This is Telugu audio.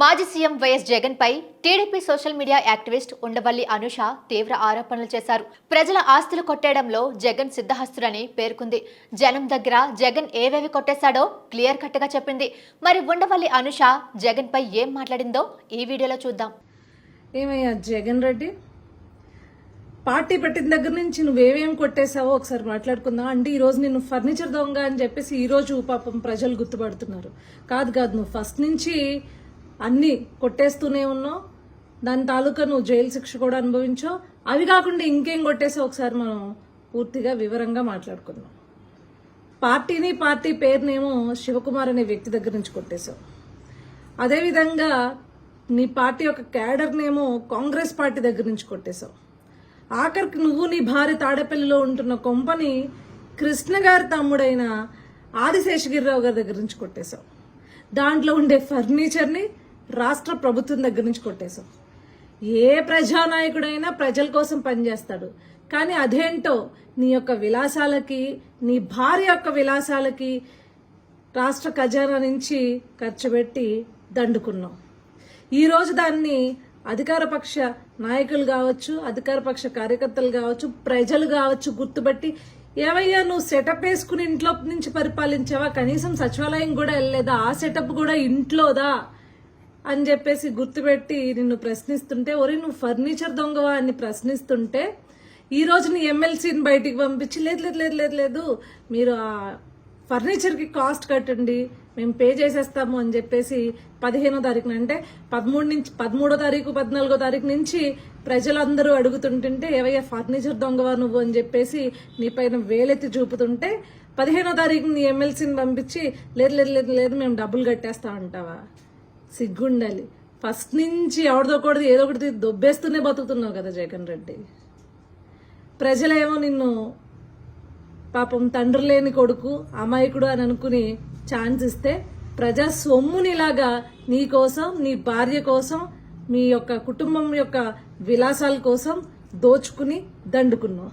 మాజీ సీఎం వైఎస్ జగన్ పై TDP social media activist Undavalli Anusha తీవ్ర ఆరోపణలు చేశారు. ప్రజల ఆస్తులు కొట్టేయడంలో జగన్ సిద్ధహస్తులని పేర్కొంది. జనం దగ్గర జగన్ ఏవేవి కొట్టేశాడో క్లియర్ కట్గా చెప్పింది. మరి ఉండవల్లి అనుష జగన్ పై ఏం మాట్లాడిందో ఈ వీడియోలో చూద్దాం. ఏమయ్యా జగన్ రెడ్డి? పార్టీ పెట్టిన దగ్గర నుంచి నువ్వేవేం కొట్టేశావో ఒకసారి మాట్లాడుకుందాం. అంటే ఈ రోజు నిన్ను ఫర్నిచర్ దొంగ అని చెప్పేసి ఈరోజు పాపం ప్రజలు గుర్తుపడుతున్నారు. కాదు కాదు నువ్వు ఫస్ట్ నుంచి అన్ని కొట్టేస్తూనే ఉన్నావు. దాని తాలూకా నువ్వు జైలు శిక్ష కూడా అనుభవించావు. అవి కాకుండా ఇంకేం కొట్టేసావు ఒకసారి మనం పూర్తిగా వివరంగా మాట్లాడుకుందాం. పార్టీని పార్టీ పేరునేమో శివకుమార్ అనే వ్యక్తి దగ్గర నుంచి కొట్టేశావు. అదేవిధంగా నీ పార్టీ యొక్క క్యాడర్నేమో కాంగ్రెస్ పార్టీ దగ్గర నుంచి కొట్టేశావు. ఆఖరికి నువ్వు నీ భార్య తాడేపల్లిలో ఉంటున్న కొంపని కృష్ణ గారి తమ్ముడైన ఆదిశేషగిరిరావు గారి దగ్గర నుంచి కొట్టేశావు. దాంట్లో ఉండే ఫర్నిచర్ని రాష్ట్ర ప్రభుత్వం దగ్గర నుంచి కొట్టేశాం. ఏ ప్రజానాయకుడైనా ప్రజల కోసం పనిచేస్తాడు. కానీ అదేంటో నీ యొక్క విలాసాలకి నీ భార్య యొక్క విలాసాలకి రాష్ట్ర ఖజానా నుంచి ఖర్చు పెట్టి దండుకున్నాం ఈరోజు దాన్ని అధికారపక్ష నాయకులు కావచ్చు అధికారపక్ష కార్యకర్తలు కావచ్చు ప్రజలు కావచ్చు గుర్తుపెట్టి ఏవయ్యా నువ్వు సెటప్ వేసుకుని ఇంట్లో నుంచి పరిపాలించావా? కనీసం సచివాలయం కూడా వెళ్ళలేదా? ఆ సెటప్ కూడా ఇంట్లోదా? అని చెప్పేసి గుర్తుపెట్టి నిన్ను ప్రశ్నిస్తుంటే ఒరే నువ్వు ఫర్నిచర్ దొంగవా? అని ప్రశ్నిస్తుంటే ఈ రోజు నీ ఎమ్మెల్సీని బయటికి పంపించి లేదు లేదు లేదు లేదు లేదు మీరు ఆ ఫర్నిచర్కి కాస్ట్ కట్టండి మేము పే చేసేస్తాము అని చెప్పేసి పదిహేనో తారీఖున అంటే పదమూడు నుంచి పదమూడో తారీఖు పద్నాలుగో తారీఖు నుంచి ప్రజలందరూ అడుగుతుంటుంటే ఏవయ్యా ఫర్నిచర్ దొంగవా నువ్వు? అని చెప్పేసి నీ పైన వేలెత్తి చూపుతుంటే పదిహేనో తారీఖు నీ ఎమ్మెల్సీని పంపించి లేదు లేదు లేదు లేదు మేము డబ్బులు కట్టేస్తా అంటావా? సిగ్గుండాలి. ఫస్ట్ నుంచి ఎవరిదో ఒకటి ఏదో ఒకటి దొబ్బేస్తూనే బతుకుతున్నావు కదా జగన్ రెడ్డి. ప్రజలేమో నిన్ను పాపం తండ్రి లేని కొడుకు అమాయకుడు అని అనుకుని ఛాన్స్ ఇస్తే ప్రజా సొమ్మునిలాగా నీ కోసం నీ భార్య కోసం మీ యొక్క కుటుంబం యొక్క విలాసాల కోసం దోచుకుని దండుకున్నావు.